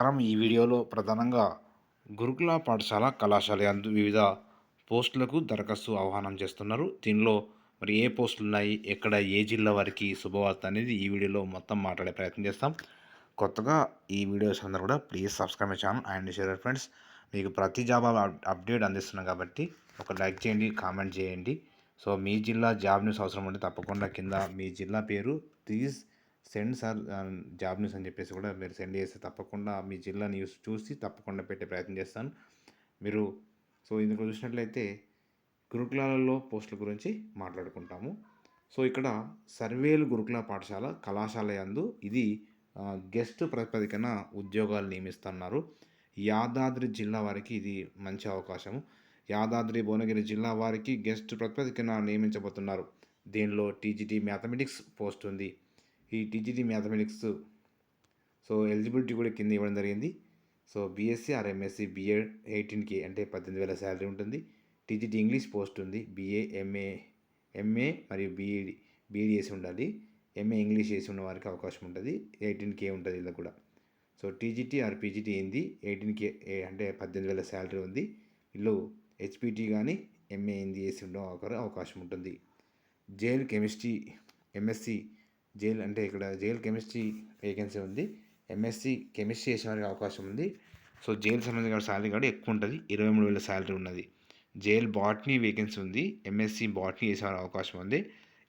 మనం ఈ వీడియోలో ప్రధానంగా గురుకుల పాఠశాల కళాశాల అందు వివిధ పోస్టులకు దరఖాస్తు ఆహ్వానం చేస్తున్నారు. దీనిలో మరి ఏ పోస్టులు ఉన్నాయి ఎక్కడ ఏ జిల్లా వారికి శుభవార్త అనేది ఈ వీడియోలో మొత్తం మాట్లాడే ప్రయత్నం చేస్తాం. కొత్తగా ఈ వీడియోస్ అందరూ కూడా please subscribe my channel and share friends. మీకు ప్రతి జాబ్ అప్డేట్ అందిస్తున్నాం కాబట్టి ఒక లైక్ చేయండి కామెంట్ చేయండి. సో మీ జిల్లా జాబ్ న్యూస్ అవసరం ఉంటే తప్పకుండా కింద మీ జిల్లా పేరు please send sir job news అని చెప్పేసి కూడా మీరు సెండ్ చేస్తే తప్పకుండా మీ జిల్లా న్యూస్ చూసి తప్పకుండా పెట్టే ప్రయత్నం చేస్తాను. మీరు సో ఇందులో చూసినట్లయితే గురుకులాలలో పోస్టుల గురించి మాట్లాడుకుంటాము. సో ఇక్కడ సర్వేలు గురుకుల పాఠశాల కళాశాల యందు ఇది గెస్ట్ ప్రాతిపదికన ఉద్యోగాలు నియమిస్తున్నారు. యాదాద్రి జిల్లా వారికి ఇది మంచి అవకాశము. యాదాద్రి భువనగిరి జిల్లా వారికి గెస్ట్ ప్రాతిపదికన నియమించబోతున్నారు. దీనిలో టీజీటీ మ్యాథమెటిక్స్ పోస్ట్ ఉంది. ఈ టీజీటీ మ్యాథమెటిక్స్ సో ఎలిజిబిలిటీ కూడా కింద ఇవ్వడం జరిగింది. So BSc or MSc BEd ఎయిటీన్కి అంటే పద్దెనిమిది వేల శాలరీ ఉంటుంది. టీజీటీ ఇంగ్లీష్ పోస్ట్ ఉంది. బీఏ ఎంఏ ఎంఏ మరియు బీఈడి బీఈడి చేసి ఉండాలి. ఎంఏ ఇంగ్లీష్ చేసి ఉన్న వారికి అవకాశం ఉంటుంది. ఎయిటీన్ కే ఉంటుంది ఇలా కూడా. సో టీజీటీ ఆర్ పీజీటీ అయింది ఎయిటీన్ కే అంటే పద్దెనిమిది వేల శాలరీ ఉంది. వీళ్ళు హెచ్పిటీ కానీ ఎంఏ ఏంది చేసి ఉండడం అవకాశం ఉంటుంది. జైల్ కెమిస్ట్రీ ఎంఎస్సి జైల్ అంటే ఇక్కడ జైల్ కెమిస్ట్రీ వేకెన్సీ ఉంది. ఎంఎస్సి కెమిస్ట్రీ చేసే వారికి అవకాశం ఉంది. సో జైల్ సంబంధించిన శాలరీ కూడా ఎక్కువ ఉంటుంది. ఇరవై మూడు వేల శాలరీ ఉన్నది. జైల్ బాటనీ వేకెన్సీ ఉంది. ఎంఎస్సి బాట్నీ చేసేవారి అవకాశం ఉంది.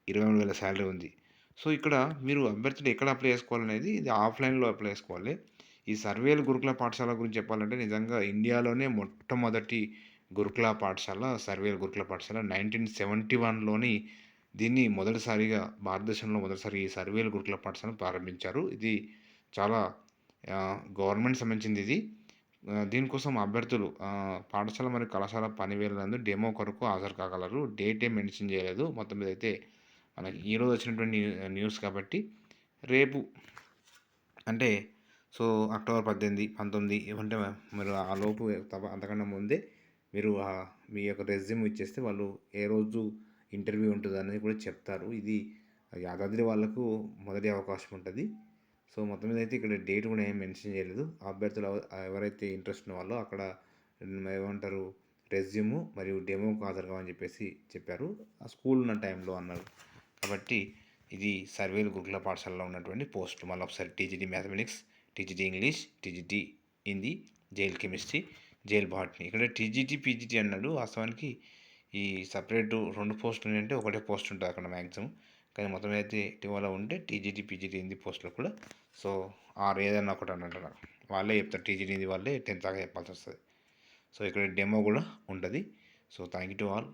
ఇరవై మూడు వేల శాలరీ ఉంది. సో ఇక్కడ మీరు అభ్యర్థులు ఎక్కడ అప్లై చేసుకోవాలనేది ఇది ఆఫ్లైన్లో అప్లై చేసుకోవాలి. ఈ సర్వేలు గురుకుల పాఠశాల గురించి చెప్పాలంటే నిజంగా ఇండియాలోనే మొట్టమొదటి గురుకుల పాఠశాల సర్వేలు గురుకుల పాఠశాల నైన్టీన్ సెవెంటీ వన్లోని దీన్ని మొదటిసారిగా భారతదేశంలో మొదటిసారి ఈ సర్వేలు గురుకుల పాఠశాలను ప్రారంభించారు. ఇది చాలా గవర్నమెంట్ సంబంధించింది ఇది. దీనికోసం అభ్యర్థులు పాఠశాల మరియు కళాశాల పనివేలందు డెమో కొరకు హాజరు కాగలరు. డేట్ ఏం మెన్షన్ చేయలేదు. మొత్తం మీద అయితే మనకి ఈరోజు వచ్చినటువంటి న్యూస్ కాబట్టి రేపు అంటే సో అక్టోబర్ పద్దెనిమిది పంతొమ్మిది ఏమంటే మీరు ఆ లోపు అంతకన్నా ముందే మీరు మీ యొక్క రెజ్యూమ్ ఇచ్చేస్తే వాళ్ళు ఏ రోజు ఇంటర్వ్యూ ఉంటుంది అనేది కూడా చెప్తారు. ఇది యాదాద్రి వాళ్ళకు మొదటి అవకాశం ఉంటుంది. సో మొత్తం మీద అయితే ఇక్కడ డేట్ కూడా ఏం మెన్షన్ చేయలేదు. అభ్యర్థులు ఎవరైతే ఇంట్రెస్ట్ ఉన్న వాళ్ళో అక్కడ ఏమంటారు రెజ్యూము మరియు డెమోకు హాజరు కావని చెప్పేసి చెప్పారు. ఆ స్కూల్ ఉన్న టైంలో అన్నారు. కాబట్టి ఇది సర్వేలు గురుకుల పాఠశాలలో ఉన్నటువంటి పోస్ట్. మళ్ళీ ఒకసారి TGT mathematics TGT English TGT Hindi JL chemistry JL botany. ఇక్కడ టీజీటీ పీజీటీ అన్నాడు. వాస్తవానికి ఈ సపరేట్ రెండు పోస్టులు అంటే ఒకటే పోస్ట్ ఉంటుంది అక్కడ మ్యాక్సిమం. కానీ మొత్తం అయితే ఇటీవల ఉంటే టీజీటీ పీజీటీ హిందీ పోస్టులు కూడా. సో ఆరు ఏదైనా ఒకటి అని అంటారు వాళ్ళే చెప్తారు. టీజీటీ ఇది వాళ్ళే టెన్త్ దాకా చెప్పాల్సి వస్తుంది. సో ఇక్కడ డెమో కూడా ఉంటుంది. So thank you to all